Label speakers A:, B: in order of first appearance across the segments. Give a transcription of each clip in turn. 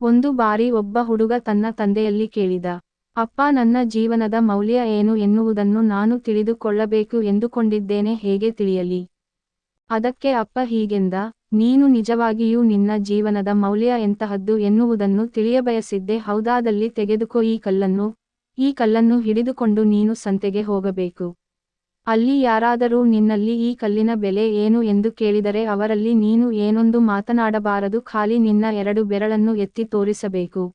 A: ಒಂದು ಬಾರಿ ಒಬ್ಬ ಹುಡುಗ ತನ್ನ ತಂದೆಯಲ್ಲಿ ಕೇಳಿದ, ಅಪ್ಪ, ನನ್ನ ಜೀವನದ ಮೌಲ್ಯ ಏನು ಎನ್ನುವುದನ್ನು ನಾನು ತಿಳಿದುಕೊಳ್ಳಬೇಕು ಎಂದುಕೊಂಡಿದ್ದೇನೆ, ಹೇಗೆ ತಿಳಿಯಲಿ? ಅದಕ್ಕೆ ಅಪ್ಪ ಹೀಗೆಂದ, ನೀನು ನಿಜವಾಗಿಯೂ ನಿನ್ನ ಜೀವನದ ಮೌಲ್ಯ ಎಂತಹದ್ದು ಎನ್ನುವುದನ್ನು ತಿಳಿಯಬಯಸಿದ್ದೆ, ಹೌದಾದಲ್ಲಿ ತೆಗೆದುಕೋ ಈ ಕಲ್ಲನ್ನು ಈ ಕಲ್ಲನ್ನು ಹಿಡಿದುಕೊಂಡು ನೀನು ಸಂತೆಗೆ ಹೋಗಬೇಕು. ಅಲ್ಲಿ ಯಾರಾದರೂ ನಿನ್ನಲ್ಲಿ ಈ ಕಲ್ಲಿನ ಬೆಲೆ ಏನು ಎಂದು ಕೇಳಿದರೆ ಅವರಲ್ಲಿ ನೀನು ಏನೊಂದು ಮಾತನಾಡಬಾರದು, ಖಾಲಿ ನಿನ್ನ ಎರಡು ಬೆರಳನ್ನು ಎತ್ತಿ ತೋರಿಸಬೇಕು.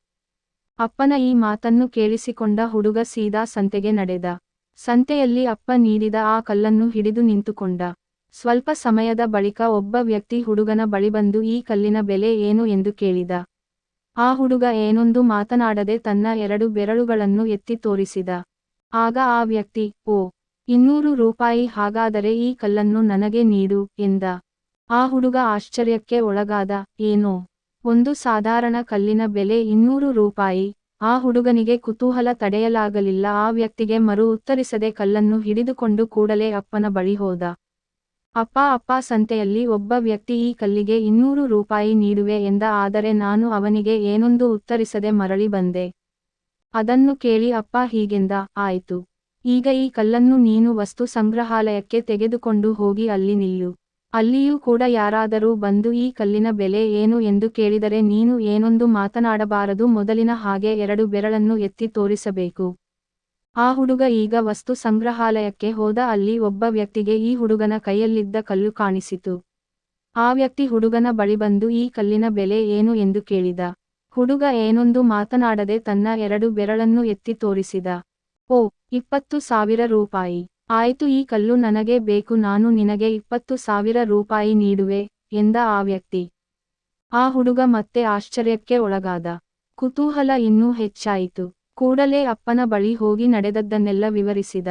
A: ಅಪ್ಪನ ಈ ಮಾತನ್ನು ಕೇಳಿಸಿಕೊಂಡ ಹುಡುಗ ಸೀದಾ ಸಂತೆಗೆ ನಡೆದ. ಸಂತೆಯಲ್ಲಿ ಅಪ್ಪ ನೀಡಿದ ಆ ಕಲ್ಲನ್ನು ಹಿಡಿದು ನಿಂತುಕೊಂಡ. ಸ್ವಲ್ಪ ಸಮಯದ ಬಳಿಕ ಒಬ್ಬ ವ್ಯಕ್ತಿ ಹುಡುಗನ ಬಳಿ ಬಂದು ಈ ಕಲ್ಲಿನ ಬೆಲೆ ಏನು ಎಂದು ಕೇಳಿದ. ಆ ಹುಡುಗ ಏನೊಂದು ಮಾತನಾಡದೆ ತನ್ನ ಎರಡು ಬೆರಳುಗಳನ್ನು ಎತ್ತಿ ತೋರಿಸಿದ. ಆಗ ಆ ವ್ಯಕ್ತಿ, ಓ ಇನ್ನೂರು ರೂಪಾಯಿ ಹಾಗಾದರೆ ಈ ಕಲ್ಲನ್ನು ನನಗೆ ನೀಡು, ಎಂದ. ಆ ಹುಡುಗ ಆಶ್ಚರ್ಯಕ್ಕೆ ಒಳಗಾದ, ಏನೋ? ಒಂದು ಸಾಧಾರಣ ಕಲ್ಲಿನ ಬೆಲೆ ಇನ್ನೂರು ರೂಪಾಯಿ. ಆ ಹುಡುಗನಿಗೆ ಕುತೂಹಲ ತಡೆಯಲಾಗಲಿಲ್ಲ, ಆ ವ್ಯಕ್ತಿಗೆ ಮರು ಉತ್ತರಿಸದೆ ಕಲ್ಲನ್ನು ಹಿಡಿದುಕೊಂಡು ಕೂಡಲೇ ಅಪ್ಪನ ಬಳಿ ಹೋದ. ಅಪ್ಪ ಅಪ್ಪ ಸಂತೆಯಲ್ಲಿ ಒಬ್ಬ ವ್ಯಕ್ತಿ ಈ ಕಲ್ಲಿಗೆ ಇನ್ನೂರು ರೂಪಾಯಿ ನೀಡುವೆ, ಎಂದ. ಆದರೆ ನಾನು ಅವನಿಗೆ ಏನೊಂದು ಉತ್ತರಿಸದೆ ಮರಳಿ ಬಂದೆ. ಅದನ್ನು ಕೇಳಿ ಅಪ್ಪ ಹೀಗೆಂದ, ಆಯಿತು. ಈಗ ಈ ಕಲ್ಲನ್ನು ನೀನು ವಸ್ತು ಸಂಗ್ರಹಾಲಯಕ್ಕೆ ತೆಗೆದುಕೊಂಡು ಹೋಗಿ ಅಲ್ಲಿ ನಿಲ್ಲು. ಅಲ್ಲಿಯೂ ಕೂಡ ಯಾರಾದರೂ ಬಂದು ಈ ಕಲ್ಲಿನ ಬೆಲೆ ಏನು ಎಂದು ಕೇಳಿದರೆ ನೀನು ಏನೊಂದು ಮಾತನಾಡಬಾರದು, ಮೊದಲಿನ ಹಾಗೆ ಎರಡು ಬೆರಳನ್ನು ಎತ್ತಿ ತೋರಿಸಬೇಕು. ಆ ಹುಡುಗ ಈಗ ವಸ್ತು ಸಂಗ್ರಹಾಲಯಕ್ಕೆ ಹೋದ, ಅಲ್ಲಿ ಒಬ್ಬ ವ್ಯಕ್ತಿಗೆ ಈ ಹುಡುಗನ ಕೈಯಲ್ಲಿದ್ದ ಕಲ್ಲು ಕಾಣಿಸಿತು. ಆ ವ್ಯಕ್ತಿ ಹುಡುಗನ ಬಳಿ ಬಂದು ಈ ಕಲ್ಲಿನ ಬೆಲೆ ಏನು ಎಂದು ಕೇಳಿದ. ಹುಡುಗ ಏನೊಂದು ಮಾತನಾಡದೆ ತನ್ನ ಎರಡು ಬೆರಳನ್ನು ಎತ್ತಿ ತೋರಿಸಿದ. ಓ, ಇಪ್ಪತ್ತು ಸಾವಿರ ರೂಪಾಯಿ. ಆಯ್ತು, ಈ ಕಲ್ಲು ನನಗೆ ಬೇಕು, ನಾನು ನಿನಗೆ ಇಪ್ಪತ್ತು ಸಾವಿರ ರೂಪಾಯಿ ನೀಡುವೆ, ಎಂದ ಆ ವ್ಯಕ್ತಿ. ಆ ಹುಡುಗ ಮತ್ತೆ ಆಶ್ಚರ್ಯಕ್ಕೆ ಒಳಗಾದ. ಕುತೂಹಲ ಇನ್ನೂ ಹೆಚ್ಚಾಯಿತು. ಕೂಡಲೇ ಅಪ್ಪನ ಬಳಿ ಹೋಗಿ ನಡೆದದ್ದನ್ನೆಲ್ಲ ವಿವರಿಸಿದ.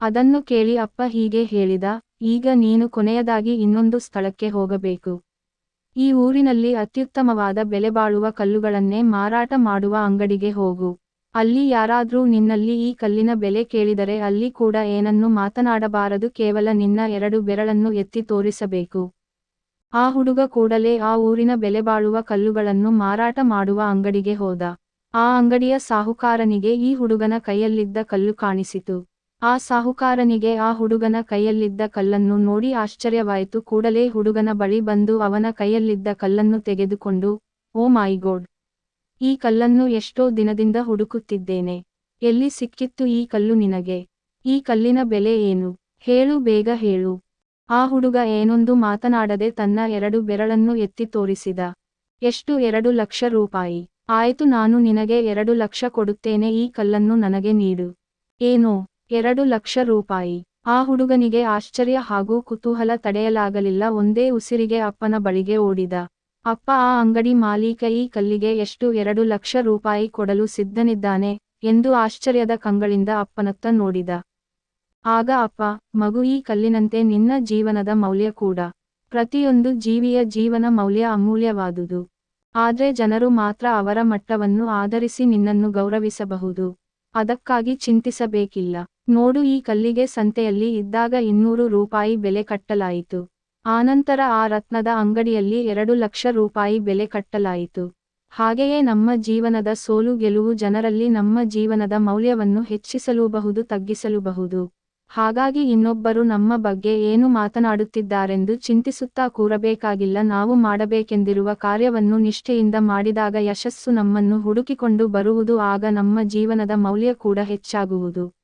A: ಅದನ್ನು ಕೇಳಿ ಅಪ್ಪ ಹೀಗೆ ಹೇಳಿದ, ಈಗ ನೀನು ಕೊನೆಯದಾಗಿ ಇನ್ನೊಂದು ಸ್ಥಳಕ್ಕೆ ಹೋಗಬೇಕು. ಈ ಊರಿನಲ್ಲಿ ಅತ್ಯುತ್ತಮವಾದ ಬೆಲೆಬಾಳುವ ಕಲ್ಲುಗಳನ್ನೇ ಮಾರಾಟ ಮಾಡುವ ಅಂಗಡಿಗೆ ಹೋಗು. ಅಲ್ಲಿ ಯಾರಾದ್ರೂ ನಿನ್ನಲ್ಲಿ ಈ ಕಲ್ಲಿನ ಬೆಲೆ ಕೇಳಿದರೆ ಅಲ್ಲಿ ಕೂಡ ಏನನ್ನು ಮಾತನಾಡಬಾರದು, ಕೇವಲ ನಿನ್ನ ಎರಡು ಬೆರಳನ್ನು ಎತ್ತಿ ತೋರಿಸಬೇಕು. ಆ ಹುಡುಗ ಕೂಡಲೇ ಆ ಊರಿನ ಬೆಲೆಬಾಳುವ ಕಲ್ಲುಗಳನ್ನು ಮಾರಾಟ ಮಾಡುವ ಅಂಗಡಿಗೆ ಹೋದ. ಆ ಅಂಗಡಿಯ ಸಾಹುಕಾರನಿಗೆ ಈ ಹುಡುಗನ ಕೈಯಲ್ಲಿದ್ದ ಕಲ್ಲು ಕಾಣಿಸಿತು. ಆ ಸಾಹುಕಾರನಿಗೆ ಆ ಹುಡುಗನ ಕೈಯಲ್ಲಿದ್ದ ಕಲ್ಲನ್ನು ನೋಡಿ ಆಶ್ಚರ್ಯವಾಯಿತು. ಕೂಡಲೇ ಹುಡುಗನ ಬಳಿ ಬಂದು ಅವನ ಕೈಯಲ್ಲಿದ್ದ ಕಲ್ಲನ್ನು ತೆಗೆದುಕೊಂಡು, ಓ ಮೈ ಗೋಡ್! ಈ ಕಲ್ಲನ್ನು ಎಷ್ಟೋ ದಿನದಿಂದ ಹುಡುಕುತ್ತಿದ್ದೇನೆ. ಎಲ್ಲಿ ಸಿಕ್ಕಿತ್ತು ಈ ಕಲ್ಲು ನಿನಗೆ? ಈ ಕಲ್ಲಿನ ಬೆಲೆ ಏನು? ಹೇಳು, ಬೇಗ ಹೇಳು. ಆ ಹುಡುಗ ಏನೊಂದು ಮಾತನಾಡದೆ ತನ್ನ ಎರಡು ಬೆರಳನ್ನು ಎತ್ತಿ ತೋರಿಸಿದ. ಎಷ್ಟು? ಎರಡು ಲಕ್ಷ ರೂಪಾಯಿ. ಆಯಿತು, ನಾನು ನಿನಗೆ ಎರಡು ಲಕ್ಷ ಕೊಡುತ್ತೇನೆ, ಈ ಕಲ್ಲನ್ನು ನನಗೆ ನೀಡು. ಏನೋ? ಎರಡು ಲಕ್ಷ ರೂಪಾಯಿ. ಆ ಹುಡುಗನಿಗೆ ಆಶ್ಚರ್ಯ ಹಾಗೂ ಕುತೂಹಲ ತಡೆಯಲಾಗಲಿಲ್ಲ, ಒಂದೇ ಉಸಿರಿಗೆ ಅಪ್ಪನ ಬಳಿಗೆ ಓಡಿದ. ಅಪ್ಪ ಆ ಅಂಗಡಿ ಮಾಲೀಕ ಈ ಕಲ್ಲಿಗೆ ಎಷ್ಟು ಎರಡು ಲಕ್ಷ ರೂಪಾಯಿ ಕೊಡಲು ಸಿದ್ಧನಿದ್ದಾನೆ ಎಂದು ಆಶ್ಚರ್ಯದ ಕಂಗಳಿಂದ ಅಪ್ಪನತ್ತ ನೋಡಿದ. ಆಗ ಅಪ್ಪ, ಮಗು ಈ ಕಲ್ಲಿನಂತೆ ನಿನ್ನ ಜೀವನದ ಮೌಲ್ಯ ಕೂಡ. ಪ್ರತಿಯೊಂದು ಜೀವಿಯ ಜೀವನ ಮೌಲ್ಯ ಅಮೂಲ್ಯವಾದುದು. ಆದ್ರೆ ಜನರು ಮಾತ್ರ ಅವರ ಮಟ್ಟವನ್ನು ಆಧರಿಸಿ ನಿನ್ನನ್ನು ಗೌರವಿಸಬಹುದು. ಅದಕ್ಕಾಗಿ ಚಿಂತಿಸಬೇಕಿಲ್ಲ. ನೋಡು ಈ ಕಲ್ಲಿಗೆ ಸಂತೆಯಲ್ಲಿ ಇದ್ದಾಗ ಇನ್ನೂರು ರೂಪಾಯಿ ಬೆಲೆ ಕಟ್ಟಲಾಯಿತು. ಆನಂತರ ಆ ರತ್ನದ ಅಂಗಡಿಯಲ್ಲಿ ಎರಡು ಲಕ್ಷ ರೂಪಾಯಿ ಬೆಲೆ ಕಟ್ಟಲಾಯಿತು. ಹಾಗೆಯೇ ನಮ್ಮ ಜೀವನದ ಸೋಲು ಗೆಲುವು ಜನರಲ್ಲಿ ನಮ್ಮ ಜೀವನದ ಮೌಲ್ಯವನ್ನು ಹೆಚ್ಚಿಸಲೂಬಹುದು, ತಗ್ಗಿಸಲೂಬಹುದು. ಹಾಗಾಗಿ ಇನ್ನೊಬ್ಬರು ನಮ್ಮ ಬಗ್ಗೆ ಏನು ಮಾತನಾಡುತ್ತಿದ್ದಾರೆಂದು ಚಿಂತಿಸುತ್ತಾ ಕೂರಬೇಕಾಗಿಲ್ಲ. ನಾವು ಮಾಡಬೇಕೆಂದಿರುವ ಕಾರ್ಯವನ್ನು ನಿಷ್ಠೆಯಿಂದ ಮಾಡಿದಾಗ ಯಶಸ್ಸು ನಮ್ಮನ್ನು ಹುಡುಕಿಕೊಂಡು ಬರುವುದು, ಆಗ ನಮ್ಮ ಜೀವನದ ಮೌಲ್ಯ ಕೂಡ ಹೆಚ್ಚಾಗುವುದು.